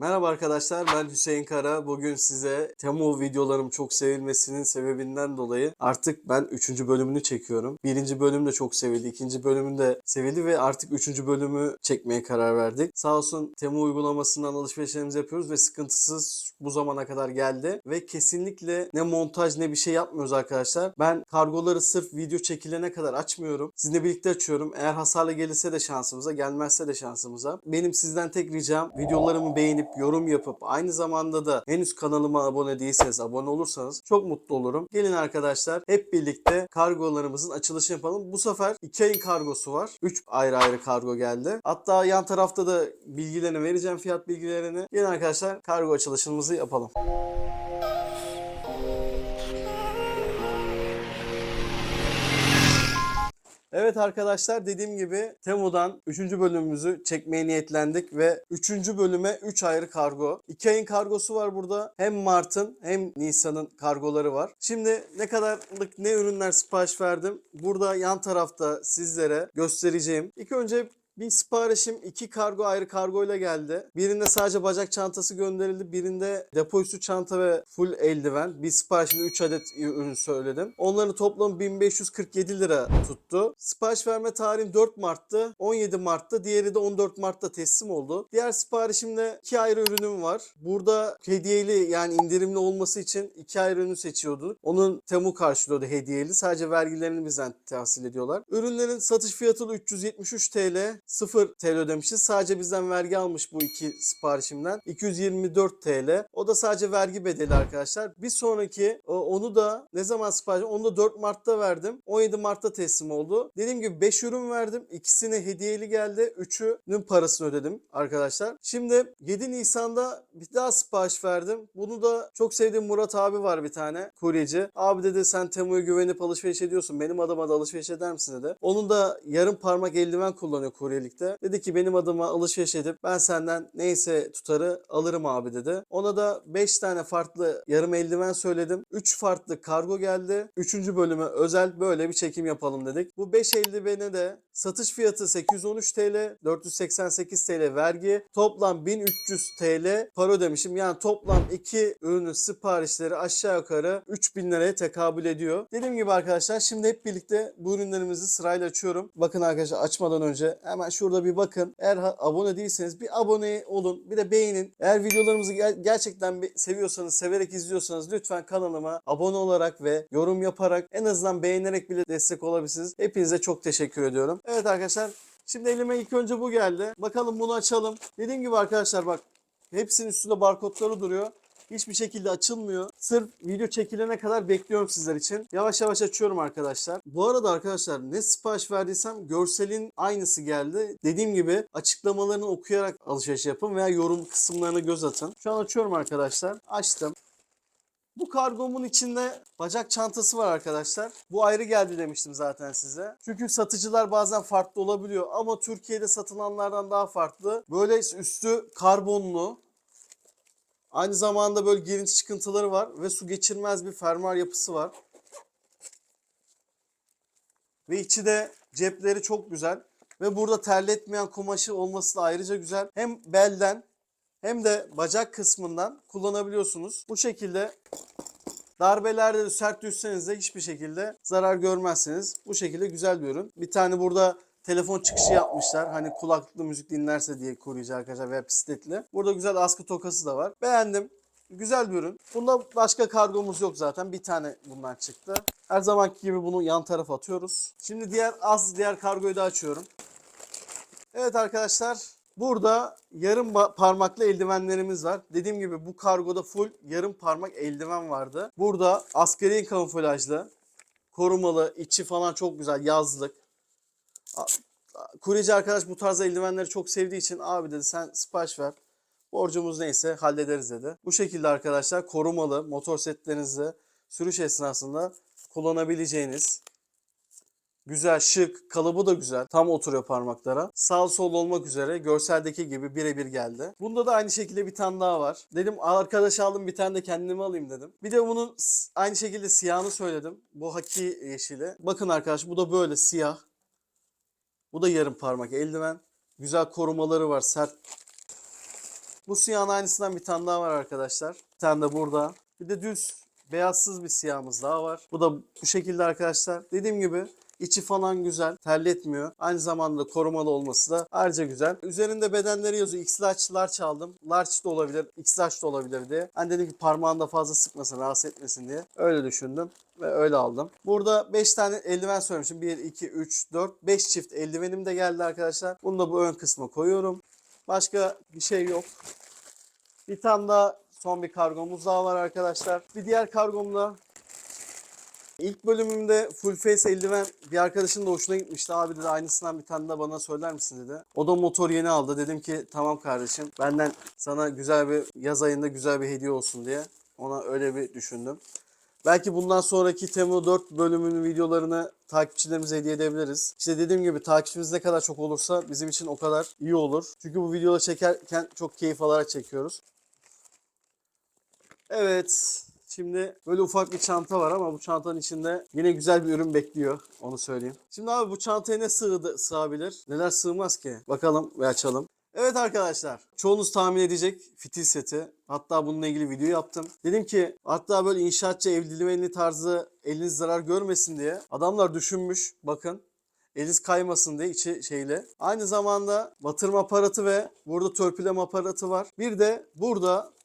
Merhaba arkadaşlar ben Hüseyin Kara. Bugün size Temu videolarım çok sevilmesinin sebebinden dolayı artık ben 3. bölümünü çekiyorum. 1. bölüm de çok sevildi. 2. bölümün de sevildi ve artık 3. bölümü çekmeye karar verdik. Sağ olsun Temu uygulamasından alışverişlerimizi yapıyoruz ve sıkıntısız bu zamana kadar geldi. Ve kesinlikle ne montaj ne bir şey yapmıyoruz arkadaşlar. Ben kargoları sırf video çekilene kadar açmıyorum. Sizinle birlikte açıyorum. Eğer hasarlı gelirse de şansımıza, gelmezse de şansımıza. Benim sizden tek ricam videolarımı beğenip yorum yapıp aynı zamanda da henüz kanalıma abone değilseniz abone olursanız çok mutlu olurum. Gelin arkadaşlar hep birlikte kargolarımızın açılışını yapalım. Bu sefer 2 ayın kargosu var. 3 ayrı ayrı kargo geldi. Hatta yan tarafta da bilgilerini vereceğim fiyat bilgilerini. Gelin arkadaşlar kargo açılışımızı yapalım. Evet arkadaşlar dediğim gibi Temu'dan 3. bölümümüzü çekmeye niyetlendik ve 3. bölüme 3 ayrı kargo. 2 ayın kargosu var burada. Hem Mart'ın hem Nisan'ın kargoları var. Şimdi ne kadarlık ne ürünler sipariş verdim. Burada yan tarafta sizlere göstereceğim. İlk önce bir siparişim iki kargo ayrı kargoyla geldi. Birinde sadece bacak çantası gönderildi. Birinde depo üstü çanta ve full eldiven. Bir siparişimde 3 adet ürün söyledim. Onların toplamı 1547 lira tuttu. Sipariş verme tarihim 4 Mart'tı. 17 Mart'ta. Diğeri de 14 Mart'ta teslim oldu. Diğer siparişimde iki ayrı ürünüm var. Burada hediyeli yani indirimli olması için iki ayrı ürünü seçiyorduk. Onun Temu karşılıyordu hediyeli. Sadece vergilerini bizden tahsil ediyorlar. Ürünlerin satış fiyatı da 373 TL. 0 TL ödemişiz. Sadece bizden vergi almış bu iki siparişimden. 224 TL. O da sadece vergi bedeli arkadaşlar. Bir sonraki o- onu da ne zaman sipariş? Onu da 4 Mart'ta verdim. 17 Mart'ta teslim oldu. Dediğim gibi 5 ürün verdim. İkisine hediyeli geldi. Üçünün parasını ödedim arkadaşlar. Şimdi 7 Nisan'da bir daha sipariş verdim. Bunu da çok sevdiğim Murat abi var bir tane kuryeci. Abi dedi sen Temu'ya güvenip alışveriş ediyorsun. Benim adıma da alışveriş eder misin dedi. Onun da yarım parmak eldiven kullanıyor kuryelikte. Dedi ki benim adıma alışveriş edip ben senden neyse tutarı alırım abi dedi. Ona da 5 tane farklı yarım eldiven söyledim. 3 farklı kargo geldi. 3. bölüme özel böyle bir çekim yapalım dedik. Bu 5 eldivene de satış fiyatı 813 TL, 488 TL vergi, toplam 1300 TL para ödemişim. Yani toplam 2 ürünün siparişleri aşağı yukarı 3000 liraya tekabül ediyor. Dediğim gibi arkadaşlar şimdi hep birlikte bu ürünlerimizi sırayla açıyorum. Bakın arkadaşlar açmadan önce hemen şurada bir bakın. Eğer abone değilseniz bir abone olun. Bir de beğenin. Eğer videolarımızı ger- gerçekten seviyorsanız, severek izliyorsanız lütfen kanalıma abone olarak ve yorum yaparak en azından beğenerek bile destek olabilirsiniz. Hepinize çok teşekkür ediyorum. Evet arkadaşlar Şimdi elime ilk önce bu geldi. Bakalım bunu açalım. Dediğim gibi arkadaşlar bak hepsinin üstünde barkodları duruyor. Hiçbir şekilde açılmıyor. Sırf video çekilene kadar bekliyorum sizler için. Yavaş yavaş açıyorum arkadaşlar. Bu arada arkadaşlar ne sipariş verdiysem görselin aynısı geldi. Dediğim gibi açıklamalarını okuyarak alışveriş yapın veya yorum kısımlarına göz atın. Şu an açıyorum arkadaşlar. Açtım. Bu kargomun içinde bacak çantası var arkadaşlar. Bu ayrı geldi demiştim zaten size. Çünkü satıcılar bazen farklı olabiliyor ama Türkiye'de satılanlardan daha farklı. Böyle üstü karbonlu. Aynı zamanda böyle girinti çıkıntıları var ve su geçirmez bir fermuar yapısı var. Ve içi de cepleri çok güzel. Ve burada terletmeyen kumaşı olması da ayrıca güzel. Hem belden hem de bacak kısmından kullanabiliyorsunuz. Bu şekilde darbelerde de sert düşseniz de hiçbir şekilde zarar görmezsiniz. Bu şekilde güzel bir ürün. Bir tane burada telefon çıkışı yapmışlar. Hani kulaklıklı müzik dinlerse diye koruyucu arkadaşlar veya bisikletli. Burada güzel askı tokası da var. Beğendim. Güzel bir ürün. Bunda başka kargomuz yok zaten. Bir tane bundan çıktı. Her zamanki gibi bunu yan tarafa atıyoruz. Şimdi diğer az diğer kargoyu da açıyorum. Evet arkadaşlar burada yarım parmaklı eldivenlerimiz var. Dediğim gibi bu kargoda full yarım parmak eldiven vardı. Burada askeri kamuflajlı, korumalı, içi falan çok güzel yazlık. Kuryeci arkadaş bu tarz eldivenleri çok sevdiği için abi dedi sen sipariş ver. Borcumuz neyse hallederiz dedi. Bu şekilde arkadaşlar korumalı motosikletinizde sürüş esnasında kullanabileceğiniz Güzel, şık, kalıbı da güzel. Tam oturuyor parmaklara. Sağ sol olmak üzere görseldeki gibi birebir geldi. Bunda da aynı şekilde bir tane daha var. Dedim arkadaş aldım bir tane de kendime alayım dedim. Bir de bunun aynı şekilde siyahını söyledim. Bu haki yeşili. Bakın arkadaş bu da böyle siyah. Bu da yarım parmak eldiven. Güzel korumaları var. Sert Bu siyahın aynısından bir tane daha var arkadaşlar. Bir tane de burada. Bir de düz beyazsız bir siyahımız daha var. Bu da bu şekilde arkadaşlar. Dediğim gibi içi falan güzel. Terletmiyor. Aynı zamanda korumalı olması da ayrıca güzel. Üzerinde bedenleri yazıyor. X large, aldım. Large da olabilir, X large da olabilir diye. Hani dedim ki parmağında fazla sıkmasın, rahatsız etmesin diye. Öyle düşündüm ve öyle aldım. Burada 5 tane eldiven söylemişim. 1, 2, 3, 4, 5 çift eldivenim de geldi arkadaşlar. Bunu da bu ön kısma koyuyorum. Başka bir şey yok. Bir tane daha son bir kargomuz daha var arkadaşlar. Bir diğer kargomda İlk bölümümde full face eldiven bir arkadaşın da hoşuna gitmişti. Abi dedi aynısından bir tane de bana söyler misin dedi. O da motor yeni aldı. Dedim ki tamam kardeşim benden sana güzel bir yaz ayında güzel bir hediye olsun diye. Ona öyle bir düşündüm. Belki bundan sonraki Temu 4 bölümünün videolarını takipçilerimize hediye edebiliriz. İşte dediğim gibi takipçimiz ne kadar çok olursa bizim için o kadar iyi olur. Çünkü bu videoları çekerken çok keyif alarak çekiyoruz. Evet. Şimdi böyle ufak bir çanta var ama bu çantanın içinde yine güzel bir ürün bekliyor. Onu söyleyeyim. Şimdi abi bu çantaya ne sığdı, sığabilir? Neler sığmaz ki? Bakalım ve açalım. Evet arkadaşlar. Çoğunuz tahmin edecek fitil seti. Hatta bununla ilgili video yaptım. Dedim ki hatta böyle inşaatçı evliliği tarzı eliniz zarar görmesin diye adamlar düşünmüş. Bakın eliniz kaymasın diye içi şeyle. Aynı zamanda batırma aparatı ve burada törpüleme aparatı var. Bir de burada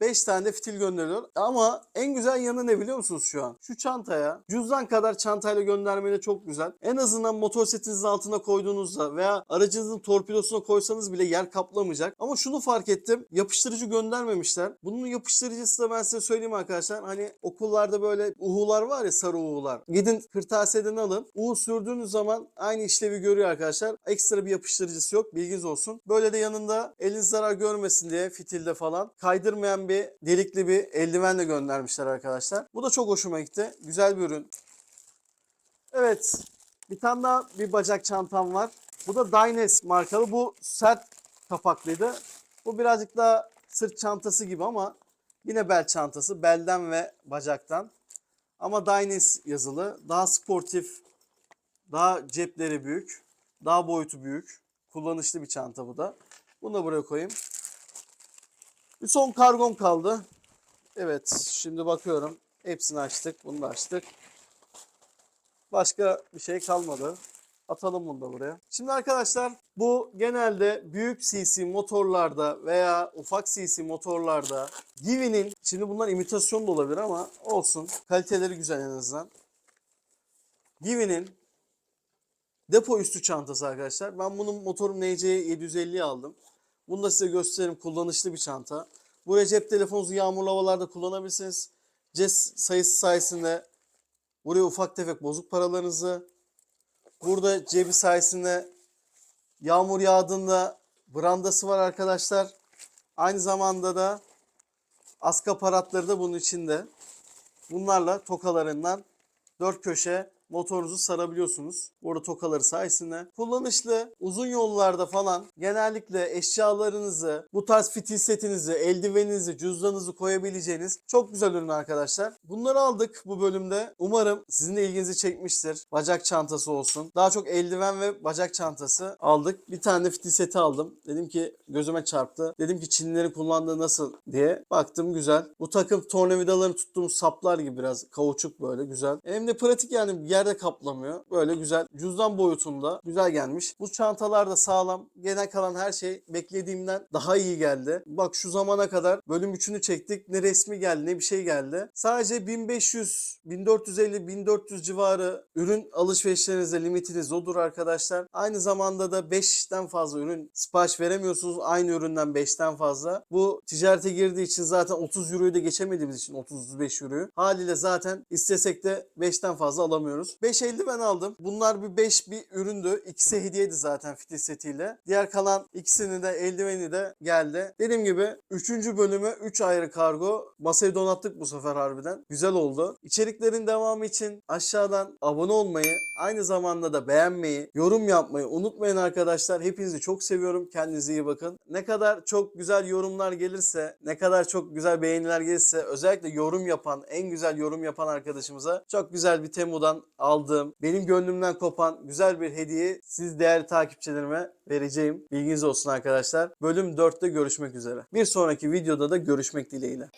5 tane de fitil gönderiliyor. Ama en güzel yanı ne biliyor musunuz şu an? Şu çantaya cüzdan kadar çantayla göndermeli çok güzel. En azından motor setinizin altına koyduğunuzda veya aracınızın torpidosuna koysanız bile yer kaplamayacak. Ama şunu fark ettim. Yapıştırıcı göndermemişler. Bunun yapıştırıcısı da ben size söyleyeyim arkadaşlar. Hani okullarda böyle uhular var ya sarı uhular. Gidin kırtasiyeden alın. Uhu sürdüğünüz zaman aynı işlevi görüyor arkadaşlar. Ekstra bir yapıştırıcısı yok. Bilginiz olsun. Böyle de yanında eliniz zarar görmesin diye fitilde falan kaydırmayan bir delikli bir eldiven de göndermişler arkadaşlar. Bu da çok hoşuma gitti. Güzel bir ürün. Evet. Bir tane daha bir bacak çantam var. Bu da Dynes markalı. Bu sert kapaklıydı. Bu birazcık daha sırt çantası gibi ama yine bel çantası. Belden ve bacaktan. Ama Dynes yazılı. Daha sportif. Daha cepleri büyük. Daha boyutu büyük. Kullanışlı bir çanta bu da. Bunu da buraya koyayım. Bir son kargom kaldı. Evet şimdi bakıyorum. Hepsini açtık. Bunu da açtık. Başka bir şey kalmadı. Atalım bunu da buraya. Şimdi arkadaşlar bu genelde büyük CC motorlarda veya ufak CC motorlarda Givi'nin şimdi bunlar imitasyon da olabilir ama olsun. Kaliteleri güzel en azından. Givi'nin depo üstü çantası arkadaşlar. Ben bunun motorum NC750'yi aldım. Bunu da size göstereyim. Kullanışlı bir çanta. Buraya cep telefonunuzu yağmurlu havalarda kullanabilirsiniz. CES sayısı sayesinde buraya ufak tefek bozuk paralarınızı, burada cebi sayesinde yağmur yağdığında brandası var arkadaşlar. Aynı zamanda da askı aparatları da bunun içinde. Bunlarla tokalarından dört köşe motorunuzu sarabiliyorsunuz. Burada tokaları sayesinde. Kullanışlı uzun yollarda falan genellikle eşyalarınızı, bu tarz fitil setinizi, eldiveninizi, cüzdanınızı koyabileceğiniz çok güzel ürün arkadaşlar. Bunları aldık bu bölümde. Umarım sizin de ilginizi çekmiştir. Bacak çantası olsun. Daha çok eldiven ve bacak çantası aldık. Bir tane fitil seti aldım. Dedim ki gözüme çarptı. Dedim ki Çinlilerin kullandığı nasıl diye. Baktım güzel. Bu takım tornavidalarını tuttuğumuz saplar gibi biraz kauçuk böyle güzel. Hem de pratik yani yerde kaplamıyor. Böyle güzel. Cüzdan boyutunda. Güzel gelmiş. Bu çantalar da sağlam. Genel kalan her şey beklediğimden daha iyi geldi. Bak şu zamana kadar bölüm 3'ünü çektik. Ne resmi geldi ne bir şey geldi. Sadece 1500, 1450, 1400 civarı ürün alışverişlerinizde limitiniz odur arkadaşlar. Aynı zamanda da 5'ten fazla ürün sipariş veremiyorsunuz. Aynı üründen 5'ten fazla. Bu ticarete girdiği için zaten 30 euroyu da geçemediğimiz için 30-35 euroyu. Haliyle zaten istesek de 5'ten fazla alamıyoruz. 5 eldiven aldım. Bunlar bir 5 bir üründü. İkisi hediyeydi zaten fitil setiyle. Diğer kalan ikisini de eldiveni de geldi. Dediğim gibi 3. bölümü 3 ayrı kargo. Masayı donattık bu sefer harbiden. Güzel oldu. İçeriklerin devamı için aşağıdan abone olmayı, aynı zamanda da beğenmeyi, yorum yapmayı unutmayın arkadaşlar. Hepinizi çok seviyorum. Kendinize iyi bakın. Ne kadar çok güzel yorumlar gelirse, ne kadar çok güzel beğeniler gelirse özellikle yorum yapan, en güzel yorum yapan arkadaşımıza çok güzel bir Temu'dan aldığım, benim gönlümden kopan güzel bir hediye siz değerli takipçilerime vereceğim. Bilginiz olsun arkadaşlar. Bölüm 4'te görüşmek üzere. Bir sonraki videoda da görüşmek dileğiyle.